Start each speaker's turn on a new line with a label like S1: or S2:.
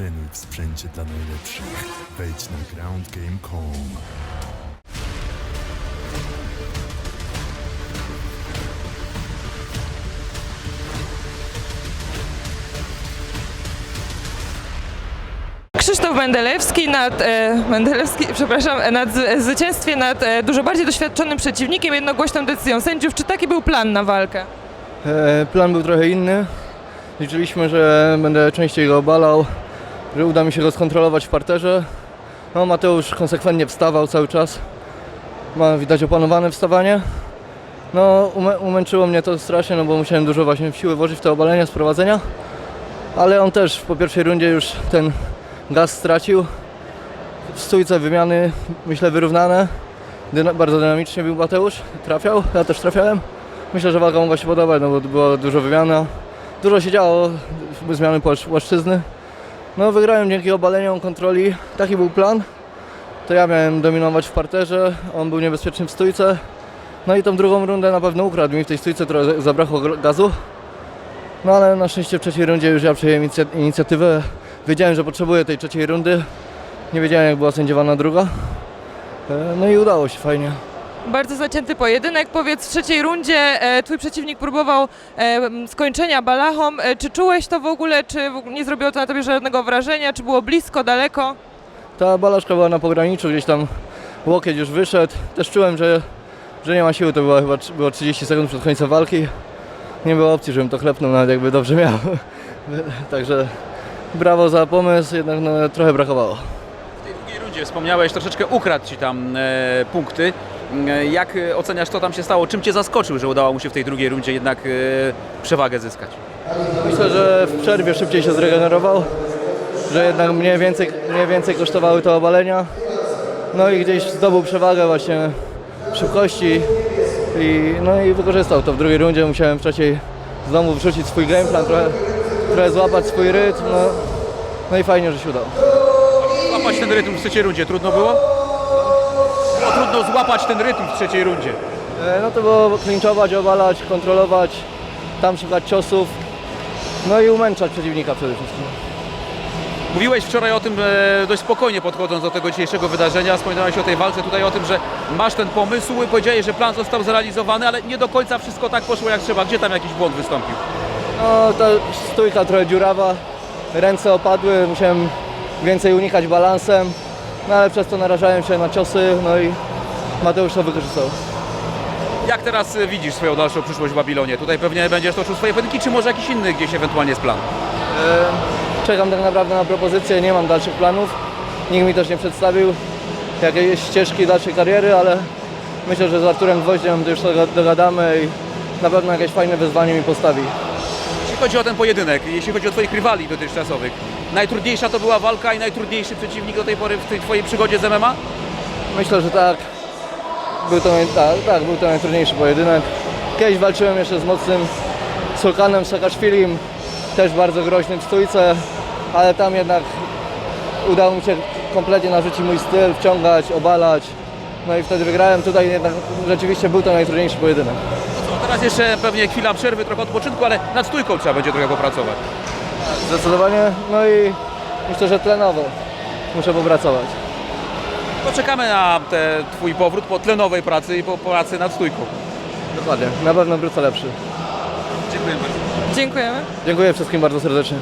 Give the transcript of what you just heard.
S1: Trenuj w sprzęcie dla najlepszych. Wejdź na groundgame.com.
S2: Krzysztof Mendelewski nad, e, Mendelewski, przepraszam, e, nad z- zwycięstwie nad e, dużo bardziej doświadczonym przeciwnikiem, jednogłośną decyzją sędziów. Czy taki był plan na walkę?
S3: E, Plan był trochę inny. Liczyliśmy, że będę częściej go obalał, że uda mi się go skontrolować w parterze. No, Mateusz konsekwentnie wstawał cały czas. Ma widać opanowane wstawanie. No, umę- umęczyło mnie to strasznie, no bo musiałem dużo właśnie siły włożyć w te obalenia, sprowadzenia. Ale on też po pierwszej rundzie już ten gaz stracił. W stójce wymiany, myślę, wyrównane. Dyna- bardzo dynamicznie był Mateusz, trafiał, ja też trafiałem. Myślę, że walka mogła się podobać, no bo było dużo wymiana. Dużo się działo, były zmiany płaszcz- płaszczyzny. No wygrałem dzięki obaleniom kontroli, taki był plan. To ja miałem dominować w parterze, on był niebezpieczny w stójce. No i tą drugą rundę na pewno ukradł mi w tej stójce, za- zabrakło gazu. No ale na szczęście w trzeciej rundzie już ja przejąłem inicja- inicjatywę. Wiedziałem, że potrzebuję tej trzeciej rundy. Nie wiedziałem jak była sędziowana druga. E, No i udało się fajnie.
S2: Bardzo zacięty pojedynek. Powiedz, w trzeciej rundzie e, twój przeciwnik próbował e, skończenia balachą. E, czy czułeś to w ogóle? Czy w nie zrobiło to na tobie żadnego wrażenia? Czy było blisko, daleko?
S3: Ta balaszka była na pograniczu, gdzieś tam łokieć już wyszedł. Też czułem, że, że nie ma siły, to była chyba było 30 sekund przed końcem walki. Nie było opcji, żebym to klepnął, nawet jakby dobrze miał. Także brawo za pomysł, jednak no, trochę brakowało.
S4: Rundzie wspomniałeś, troszeczkę ukradł Ci tam e, punkty. E, Jak e, oceniasz, co tam się stało? Czym Cię zaskoczył, że udało mu się w tej drugiej rundzie jednak e, przewagę zyskać?
S3: Myślę, że w przerwie szybciej się zregenerował, że jednak mniej więcej, mniej więcej kosztowały te obalenia. No i gdzieś zdobył przewagę właśnie w szybkości i, no i wykorzystał to w drugiej rundzie. Musiałem wcześniej znowu wrzucić swój gameplan, trochę, trochę złapać swój rytm. No, no i fajnie, że się udało.
S4: Złapać ten rytm w trzeciej rundzie trudno było? Było trudno złapać ten rytm w trzeciej rundzie.
S3: E, No to było klinczować, obalać, kontrolować, tam szukać ciosów, no i umęczać przeciwnika przede wszystkim.
S4: Mówiłeś wczoraj o tym e, dość spokojnie podchodząc do tego dzisiejszego wydarzenia. Wspominałeś o tej walce tutaj o tym, że masz ten pomysł. Powiedziałeś, że plan został zrealizowany, ale nie do końca wszystko tak poszło jak trzeba. Gdzie tam jakiś błąd wystąpił?
S3: No ta stójka trochę dziurawa, ręce opadły, musiałem więcej unikać balansem, no ale przez to narażałem się na ciosy, no i Mateusz to wykorzystał.
S4: Jak teraz e, widzisz swoją dalszą przyszłość w Babilonie? Tutaj pewnie będziesz toczył swoje pojedynki, czy może jakiś inny gdzieś ewentualnie jest plan?
S3: Czekam tak naprawdę na propozycję, nie mam dalszych planów, nikt mi też nie przedstawił jakiejś ścieżki dalszej kariery, ale myślę, że z Arturem Gwoździem to już to dogadamy i na pewno jakieś fajne wyzwanie mi postawi.
S4: Chodzi o ten pojedynek, jeśli chodzi o Twoich rywali dotychczasowych, najtrudniejsza to była walka i najtrudniejszy przeciwnik do tej pory w tej Twojej przygodzie z MMA?
S3: Myślę, że tak. Był to, tak, tak, był to najtrudniejszy pojedynek. Kiedyś walczyłem jeszcze z mocnym Sulkanem Sakaszwilim, też bardzo groźnym w stójce, ale tam jednak udało mi się kompletnie narzucić mój styl, wciągać, obalać. No i wtedy wygrałem. Tutaj jednak rzeczywiście był to najtrudniejszy pojedynek.
S4: Teraz jeszcze pewnie chwila przerwy, trochę odpoczynku, ale nad stójką trzeba będzie trochę popracować.
S3: Zdecydowanie. No i myślę, że tlenowo muszę popracować.
S4: Poczekamy na te, Twój powrót po tlenowej pracy i po pracy nad stójką.
S3: Dokładnie. Na pewno wrócę lepszy.
S4: Dziękuję bardzo.
S2: Dziękujemy.
S3: Dziękuję wszystkim bardzo serdecznie.